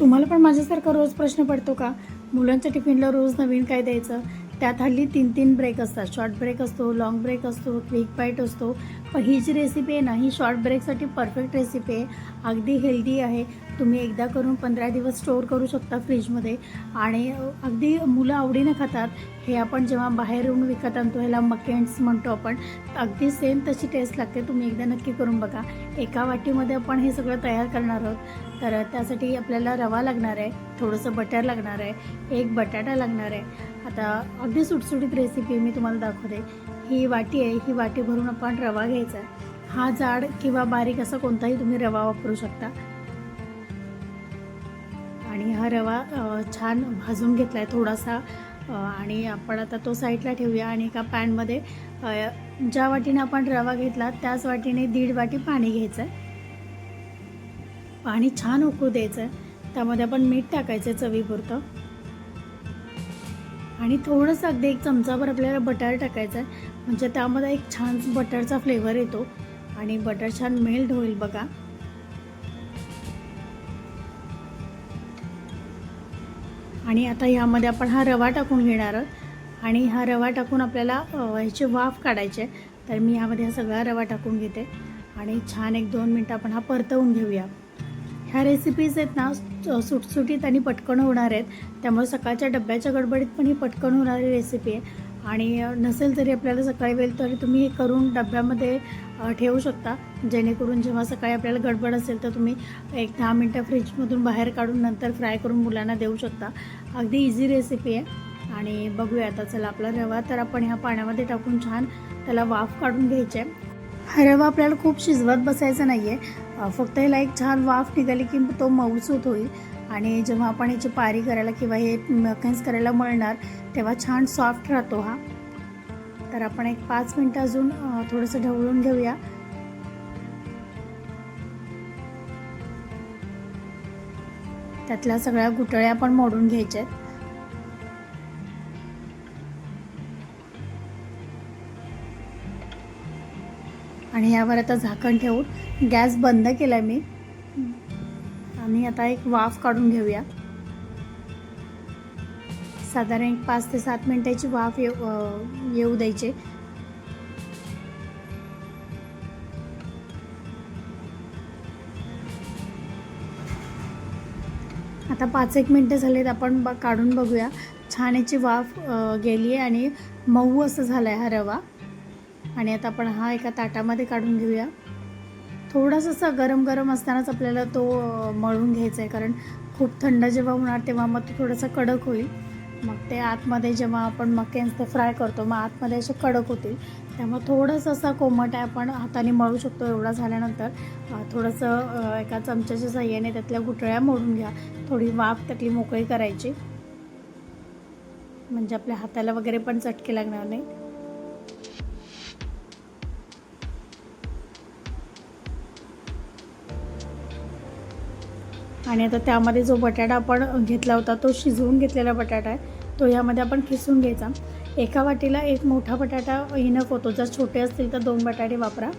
तुम्हाला पण माझ्यासारखा रोज प्रश्न पडतो का? मुलांच्या टिफिनला रोज नवीन काय द्यायचं? त्यात हल्ली तीन तीन ब्रेक असतात. शॉर्ट ब्रेक असतो लॉंग ब्रेक असतो क्विक बाईट असतो. पण ही जी रेसिपी आहे ना ही शॉर्ट ब्रेकसाठी परफेक्ट रेसिपी आहे. अगदी हेल्दी आहे. तुम्ही एकदा करून पंधरा दिवस स्टोअर करू शकता फ्रीजमध्ये आणि अगदी मुलं आवडीनं खातात. हे आपण जेव्हा बाहेरून विकत आणतो ह्याला मकेन्स म्हणतो आपण अगदी सेम तशी टेस्ट लागते. तुम्ही एकदा नक्की करून बघा. एका वाटीमध्ये आपण हे सगळं तयार करणार आहोत. तर त्यासाठी आपल्याला रवा लागणार आहे थोडंसं बटर लागणार आहे एक बटाटा लागणार आहे. आता अगदी सुटसुटीत रेसिपी मी तुम्हाला दाखवते. ही वाटी आहे ही वाटी भरून आपण रवा घ्यायचा आहे. हा जाड किंवा बारीक असा कोणताही तुम्ही रवा वापरू शकता. आणि हा रवा छान भाजून घेतला आहे थोडासा आणि आपण आता तो साईडला ठेवूया आणि एका पॅनमध्ये ज्या वाटीने आपण रवा घेतला त्याच वाटीने दीड वाटी पाणी घ्यायचं आहे. पाणी छान उकळू द्यायचं आहे. त्यामध्ये आपण मीठ टाकायचं आहे चवीपुरतं. आणि थोडंसं अगदी एक चमचाभर आपल्याला बटर टाकायचं आहे. म्हणजे त्यामध्ये एक छान बटरचा फ्लेवर येतो. आणि बटर छान मेल्ट होईल बघा. आणि आता ह्यामध्ये आपण हा रवा टाकून घेणार आहोत. आणि हा रवा टाकून आपल्याला ह्याचे ह्याची वाफ काढायची आहे. तर मी ह्यामध्ये हा सगळा रवा टाकून घेते. आणि छान एक दोन मिनटं आपण हा परतवून घेऊया. ह्या रेसिपीज आहेत ना सुटसुटीत आणि पटकन होणार आहेत. त्यामुळे सकाळच्या डब्याच्या गडबडीत पण ही पटकन होणारी रेसिपी आहे. आणि नसेल तरी आपल्याला सकाळी वेळ तरी तुम्ही हे करून डब्यामध्ये ठेवू शकता. जेणेकरून जेव्हा सकाळी आपल्याला गडबड असेल तर तुम्ही एक दहा मिनटं फ्रीजमधून बाहेर काढून नंतर फ्राय करून मुलांना देऊ शकता. अगदी इझी रेसिपी आहे. आणि बघूया आता चला आपला रवा तर आपण ह्या पाण्यामध्ये टाकून छान त्याला वाफ काढून घ्यायचा आहे. हा रवा आपल्याला खूप शिजवत बसायचा नाही आहे फक्त ह्याला एक छान वाफ निघाली की तो मऊसूत होईल. आणि जेव्हा आपण याची पारी करायला किंवा हे मकन्स करायला मळणार तेव्हा छान सॉफ्ट राहतो हा. तर आपण एक पाच मिनटं अजून थोडंसं ढवळून घेऊया. त्यातल्या सगळ्या गुटळ्या आपण मोडून घ्यायच्या आहेत आणि यावर आता झाकण ठेवून गॅस बंद केला मी. आणि आता एक वाफ काढून घेऊया. साधारण एक पाच ते सात मिनिटाची वाफ येऊ येऊ द्यायची. आता पाच एक मिनटं झालेत आपण ब काढून बघूया. छान याची वाफ गेली आहे आणि मऊ असं झालं आहे हा रवा. आणि आता आपण हा एका ताटामध्ये काढून घेऊया. थोडासा असा गरम गरम असतानाच आपल्याला तो मळून घ्यायचा आहे कारण खूप थंड जेव्हा होणार तेव्हा मग तो थोडासा कडक होईल. मग ते आतमध्ये जेव्हा आपण मक्यांचं फ्राय करतो मग आतमध्ये असे कडक होतील. त्यामुळे थोडंसं असा कोमट आहे आपण हाताने मळू शकतो एवढा झाल्यानंतर. थोडंसं एका चमच्याच्या साह्याने त्यातल्या गुठळ्या मोडून घ्या. थोडी वाफ त्यातली मोकळी करायची. म्हणजे आपल्या हाताला वगैरे पण चटके लागणार नाही. आणि आता त्यामध्ये जो बटाटा आपण घेतला होता तो शिजवून घेतलेला बटाटा आहे तो यामध्ये आपण खिसून घ्यायचा. एका वाटीला एक मोठा बटाटा इनफ होतो. जर छोटे असतील तर दोन बटाटे वापरा.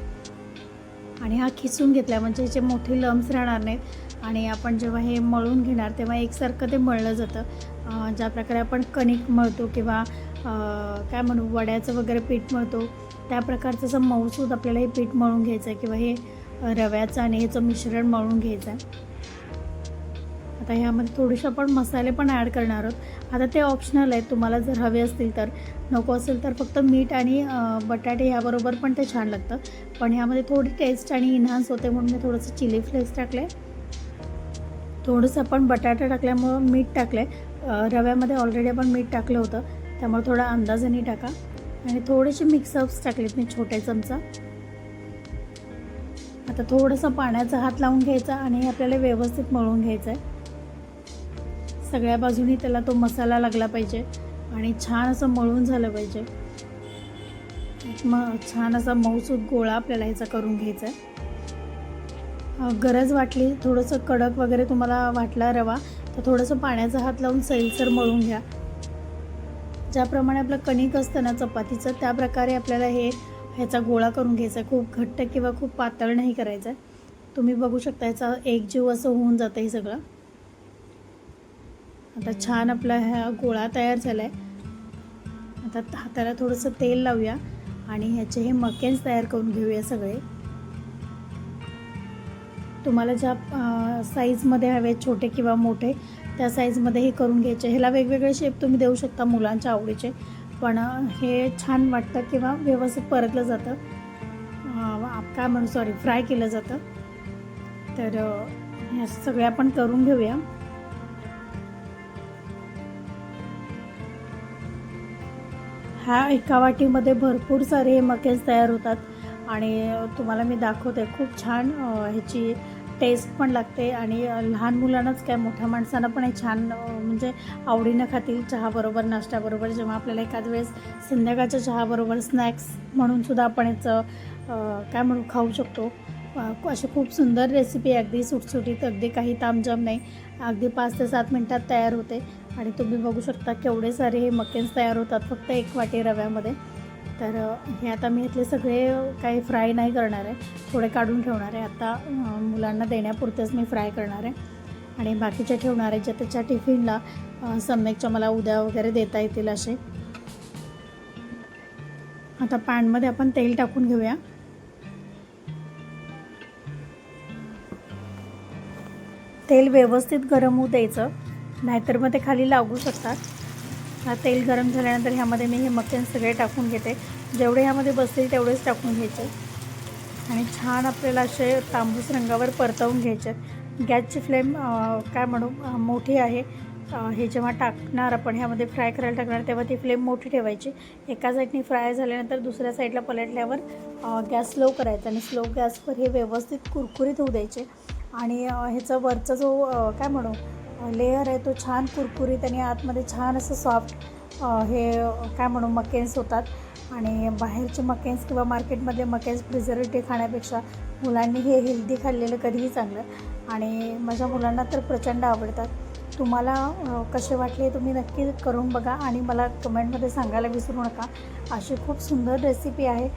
आणि हा खिसून घेतला म्हणजे याचे मोठे लम्स राहणार नाहीत. आणि आपण जेव्हा हे मळून घेणार तेव्हा एकसारखं ते मळलं जातं. ज्या प्रकारे आपण कणिक मळतो किंवा काय म्हणू वड्याचं वगैरे पीठ मळतो त्या प्रकारचं असं मऊसूद आपल्याला हे पीठ मळून घ्यायचं आहे किंवा हे रव्याचं आणि ह्याचं मिश्रण मळून घ्यायचं आहे. आता ह्यामध्ये थोडेसे आपण मसाले पण ॲड करणार आहोत. आता ते ऑप्शनल आहेत तुम्हाला जर हवे असतील तर. नको असेल तर फक्त मीठ आणि बटाटे ह्याबरोबर पण ते छान लागतं. पण ह्यामध्ये थोडी टेस्ट आणि इन्हान्स होते म्हणून मी थोडंसं चिली फ्लेक्स टाकले. थोडंसं आपण बटाटा टाकल्यामुळं मीठ टाकलं आहे रव्यामध्ये ऑलरेडी आपण मीठ टाकलं होतं. त्यामुळे थोडा अंदाजाने टाका. आणि थोडेसे मिक्सअप्स टाकलेत मी छोटे चमचा. आता थोडंसं पाण्याचा हात लावून घ्यायचा आणि आपल्याला व्यवस्थित मळून घ्यायचं आहे सगळ्या बाजूनी त्याला तो मसाला लागला पाहिजे आणि छान असं मळून झालं पाहिजे. मग छान असा मऊसूत गोळा आपल्याला ह्याचा करून घ्यायचा आहे. गरज वाटली थोडंसं कडक वगैरे तुम्हाला वाटला रवा तर थोडंसं पाण्याचा हात लावून सैलसर मळून घ्या. ज्याप्रमाणे आपलं कणिक असतं ना चपातीचं त्या प्रकारे आपल्याला हे ह्याचा गोळा करून घ्यायचा आहे. खूप घट्ट किंवा खूप पातळ नाही करायचं. आहे तुम्ही बघू शकता ह्याचा एक जीव असं होऊन जातं हे सगळं. आता छान आपला ह्या गोळा तयार झाला आहे आता हाताला थोडंसं तेल लावूया आणि ह्याचे हे मकेन्स तयार करून घेऊया सगळे. तुम्हाला ज्या साईजमध्ये हवे छोटे किंवा मोठे त्या साईजमध्ये हे करून घ्यायचे. ह्याला वेगवेगळे शेप तुम्ही देऊ शकता मुलांच्या आवडीचे. पण हे छान वाटतं किंवा व्यवस्थित परतलं जातं. काय म्हणू सॉरी फ्राय केलं जातं. तर ह्या सगळ्या आपण करून घेऊया. ह्या एका वाटीमध्ये भरपूर सारे मकेज तयार होतात आणि तुम्हाला मी दाखवते खूप छान ह्याची टेस्ट पण लागते आणि लहान मुलांनाच काय मोठ्या माणसांना पण हे छान म्हणजे आवडीनं खातील चहाबरोबर नाश्त्याबरोबर. जेव्हा आपल्याला एखाद वेळेस संध्याकाळच्या चहाबरोबर स्नॅक्स म्हणूनसुद्धा आपण याचं काय म्हणू खाऊ शकतो. अशी खूप सुंदर रेसिपी अगदी सुटसुटीत अगदी काही तामजाम नाही. अगदी पाच ते सात मिनटात तयार होते. आणि तुम्ही बघू शकता केवढे सारे हे मकेन्स तयार होतात फक्त एक वाटी रव्यामध्ये. तर हे आता मी इथले सगळे काही फ्राय नाही करणार आहे. थोडे काढून ठेवणार आहे. आता मुलांना देण्यापुरतेच मी फ्राय करणार आहे. आणि बाकीच्या ठेवणार आहे ज्या त्याच्या टिफिनला सम्यकच्या मला उद्या वगैरे देता येतील असे. आता पॅनमध्ये आपण तेल टाकून घेऊया. तेल व्यवस्थित गरम होऊ द्यायचं. नाहीतर मग ते खाली लागू शकतात. हा तेल गरम झाल्यानंतर ह्यामध्ये मी हे मक्खन सगळे टाकून घेते. जेवढे ह्यामध्ये बसतील तेवढेच टाकून घ्यायचे. आणि छान आपल्याला असे तांबूस रंगावर परतवून घ्यायचे. गॅसची फ्लेम काय म्हणू मोठी आहे. हे जेव्हा टाकणार आपण ह्यामध्ये फ्राय करायला टाकणार तेव्हा ती फ्लेम मोठी ठेवायची. एका साईडनी फ्राय झाल्यानंतर दुसऱ्या साईडला पलटल्यावर गॅस स्लो करायचा आणि स्लो गॅसवर हे व्यवस्थित कुरकुरीत होऊ द्यायचे. आणि ह्याचा वरचा जो काय म्हणू लेअर आहे तो छान कुरकुरीत आणि आतमध्ये छान असं सॉफ्ट हे काय म्हणू मकेन्स होतात. आणि बाहेरचे मकेन्स किंवा मार्केटमधले मकेन्स प्रिझर्वेटिव्ह खाण्यापेक्षा मुलांनी हे हेल्दी खाल्लेलं कधीही चांगलं. आणि माझ्या मुलांना तर प्रचंड आवडतात. तुम्हाला कसे वाटले तुम्ही नक्की करून बघा आणि मला कमेंटमध्ये सांगायला विसरू नका. अशी खूप सुंदर रेसिपी आहे.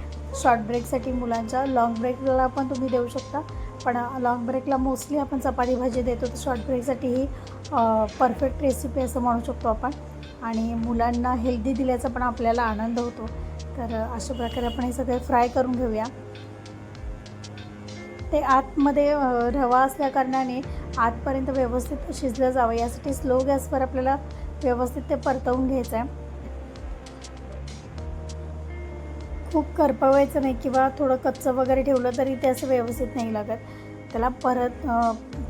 शॉर्ट ब्रेकसाठी मुलांच्या लाँग ब्रेकला पण तुम्ही देऊ शकता. पण लाँग ब्रेकला मोस्टली आपण चपाती भाजी देतो. तर शॉर्ट ब्रेकसाठी ही परफेक्ट रेसिपी असं म्हणू शकतो आपण. आणि मुलांना हेल्दी दिल्याचा पण आपल्याला आनंद होतो. तर अशा प्रकारे आपण हे सगळे फ्राय करून घेऊया. ते आतमध्ये रवा असल्याकारणाने आतपर्यंत व्यवस्थित शिजलं जावं. यासाठी स्लो गॅसवर आपल्याला व्यवस्थित ते परतवून घ्यायचं आहे खूप करपवायचं नाही किंवा थोडं कच्चं वगैरे ठेवलं तरी ते असं व्यवस्थित नाही लागत. त्याला परत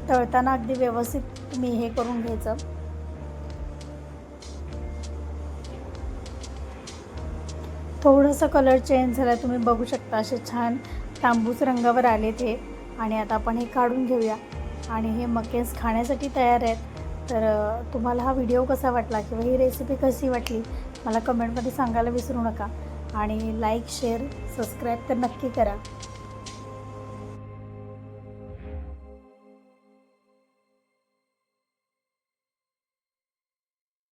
तळताना अगदी व्यवस्थित तुम्ही हे करून घ्यायचं. थोडंसं कलर चेंज झाला तुम्ही बघू शकता असे छान तांबूस रंगावर आले ते. आणि आता आपण हे काढून घेऊया. आणि हे मकेन्स खाण्यासाठी तयार आहेत. तर तुम्हाला हा व्हिडिओ कसा वाटला किंवा ही रेसिपी कशी वाटली मला कमेंटमध्ये सांगायला विसरू नका. आणि लाईक शेअर सबस्क्राईब तर नक्की करा.